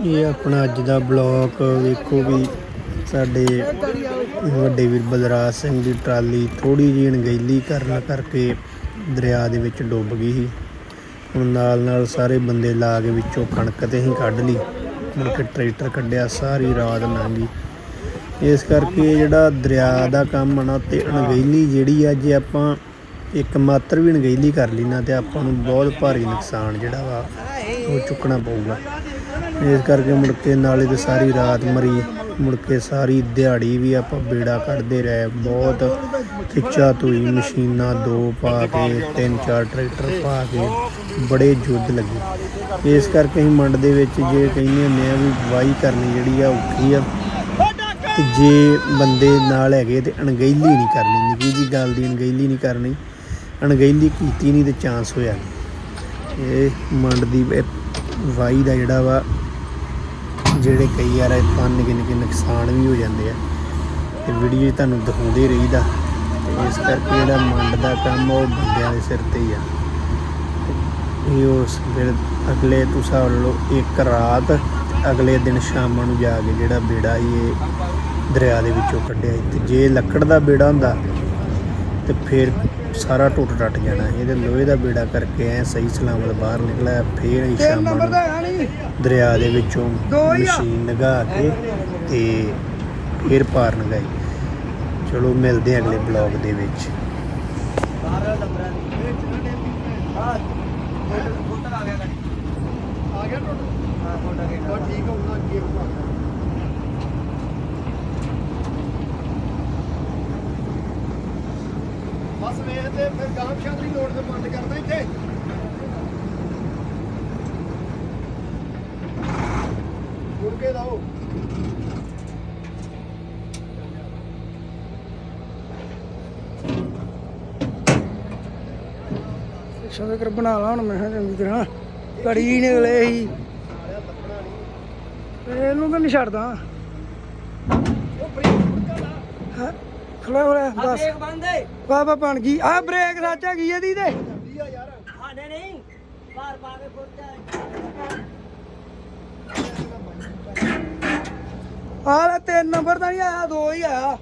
ਇਹ ਆਪਣਾ ਅੱਜ ਦਾ ਬਲੌਗ ਵੇਖੋ ਵੀ ਸਾਡੇ ਵੱਡੇ ਵੀਰ ਬਲਰਾਜ ਸਿੰਘ ਦੀ ਟਰਾਲੀ ਥੋੜੀ ਜਿਹੀ ਅਣਗਹਿਲੀ ਕਰਨ ਕਰਕੇ ਦਰਿਆ ਦੇ ਵਿੱਚ ਡੁੱਬ ਗਈ ਸੀ। ਹੁਣ ਨਾਲ ਨਾਲ ਸਾਰੇ ਬੰਦੇ ਲਾ ਕੇ ਵਿੱਚੋਂ ਕਣਕ ਤੇ ਹੀ ਕੱਢ ਲਈ। ਮੁੜ ਕੇ ਟਰੈਕਟਰ ਕੱਢਿਆ, ਸਾਰੀ ਰਾਤ ਲੰਘੀ। ਇਸ ਕਰਕੇ ਜਿਹੜਾ ਦਰਿਆ ਦਾ ਕੰਮ ਆ ਨਾ, ਤੇ ਅਣਗਹਿਲੀ ਜਿਹੜੀ ਆ, ਜੇ ਆਪਾਂ ਇੱਕ ਮਾਤਰ ਵੀ ਅਣਗਹਿਲੀ ਕਰ ਲਈ ਨਾ, ਤੇ ਆਪਾਂ ਨੂੰ ਬਹੁਤ ਭਾਰੀ ਨੁਕਸਾਨ ਜਿਹੜਾ ਵਾ ਉਹ ਚੁੱਕਣਾ ਪਊਗਾ। ਇਸ ਕਰਕੇ ਮੁੜ ਕੇ ਨਾਲੇ ਤੇ ਸਾਰੀ ਰਾਤ ਮਰੀ। ਮੁੜ ਕੇ ਸਾਰੀ ਦਿਹਾੜੀ ਵੀ ਆਪਾਂ ਬੇੜਾ ਕੱਢਦੇ ਰਹੇ। ਬਹੁਤ ਖਿੱਚਾ ਧੂਈ, ਮਸ਼ੀਨਾਂ ਦੋ ਪਾ ਕੇ, ਤਿੰਨ ਚਾਰ ਟਰੈਕਟਰ ਪਾ ਕੇ ਬੜੇ ਜੁੱਧ ਲੱਗੇ। ਇਸ ਕਰਕੇ ਅਸੀਂ ਮੰਡ ਦੇ ਵਿੱਚ ਜੇ ਕਹਿੰਦੇ ਹੁੰਦੇ ਆ ਵੀ ਵਾਈ ਕਰਨੀ ਜਿਹੜੀ ਆ ਔਖੀ ਆ। ਜੇ ਬੰਦੇ ਨਾਲ ਹੈਗੇ ਤੇ ਅਣਗਹਿਲੀ ਨਹੀਂ ਕਰਨੀ। ਨਿੱਕੀ ਜੀ ਗੱਲ ਦੀ ਅਣਗਹਿਲੀ ਨਹੀਂ ਕਰਨੀ। ਅਣਗਹਿਲੀ ਕੀਤੀ ਨਹੀਂ ਤੇ ਚਾਂਸ ਹੋਇਆ। ਇਹ ਮੰਡ ਦੀ ਵਾਈ ਦਾ ਜਿਹੜਾ ਵਾ ਜਿਹੜੇ ਕਈ ਵਾਰ ਆਪਾਂ ਨਿੱਕੇ ਨਿੱਕੇ ਨੁਕਸਾਨ ਵੀ ਹੋ ਜਾਂਦੇ ਆ, ਤੇ ਵੀਡੀਓ ਤੁਹਾਨੂੰ ਦਿਖਾਉਂਦੇ ਰਹੀਦਾ, ਤੇ ਇਸ ਕਰਕੇ ਜਿਹੜਾ ਮੰਡ ਦਾ ਕੰਮ ਉਹ ਬੰਦਿਆਂ ਦੇ ਸਿਰ ਤੇ ਹੀ ਆ। ਇਹ ਉਸ ਫਿਰ ਅਗਲੇ ਤੁਸੀਂ ਹਿਸਾਬ ਇੱਕ ਰਾਤ ਅਗਲੇ ਦਿਨ ਸ਼ਾਮਾਂ ਨੂੰ ਜਾ ਕੇ ਜਿਹੜਾ ਬੇੜਾ ਸੀ, ਇਹ ਦਰਿਆ ਦੇ ਵਿੱਚੋਂ ਕੱਢਿਆ ਸੀ, ਤੇ ਜੇ ਲੱਕੜ ਦਾ ਬੇੜਾ ਹੁੰਦਾ, ਤੇ ਫਿਰ ਸਾਰਾ ਟੁੱਟ ਟੱਟ ਜਾਣਾ ਇਹਦੇ ਲੋਹੇ ਦਾ ਬੇੜਾ ਕਰਕੇ ਐ ਸਹੀ ਸਲਾਮਤ ਬਾਹਰ ਨਿਕਲਿਆ, ਫੇਰ ਅਸੀਂ ਸ਼ਾਮਾਂ ਨੂੰ ਦਰਿਆ ਦੇ ਵਿੱਚੋਂ ਮਸ਼ੀਨ ਲਗਾ ਕੇ ਤੇ ਫਿਰ ਪਾਰ ਲਗਾਈ ਚਲੋ ਮਿਲਦੇ ਹਾਂ ਅਗਲੇ ਬਲੌਗ ਦੇ ਵਿੱਚ। ਬਸ ਵੇਖ ਤੇ ਫਿਰ ਗਾਂਵ ਸ਼ਾਦਰੀ ਲੋੜ ਤੇ ਬੰਦ ਕਰਦਾ ਇੱਥੇ। ਕੇ ਲਾਓ ਸ਼ੰਕਰ ਬਣਾ ਲਾ ਹੁਣ ਮੈਂ ਚੰਗੀ ਤਰ੍ਹਾਂ। ਕੜੀ ਨਿਕਲੇ ਸੀ। ਇਹਨੂੰ ਤਾਂ ਨਹੀਂ ਛੱਡਦਾ? ਹਾਂ, ਖੜਾ ਹੋ ਰਿਹਾ ਬਸ। ਬੰਦੇ ਬਾਬਾ ਬਣ ਗਈ। ਆ ਬ੍ਰੇਕ ਸੱਚ ਹੈਗੀ ਇਹਦੀ ਤੇ। ਹਾਨੇ ਨਹੀਂ। ਬਾਹਰ ਪਾ ਕੇ ਫੁੱਟਦਾ ਆਹ ਲੈ ਤਿੰਨ ਨੰਬਰ ਤਾਂ ਨਹੀਂ ਆਇਆ ਦੋ ਹੀ ਆਇਆ।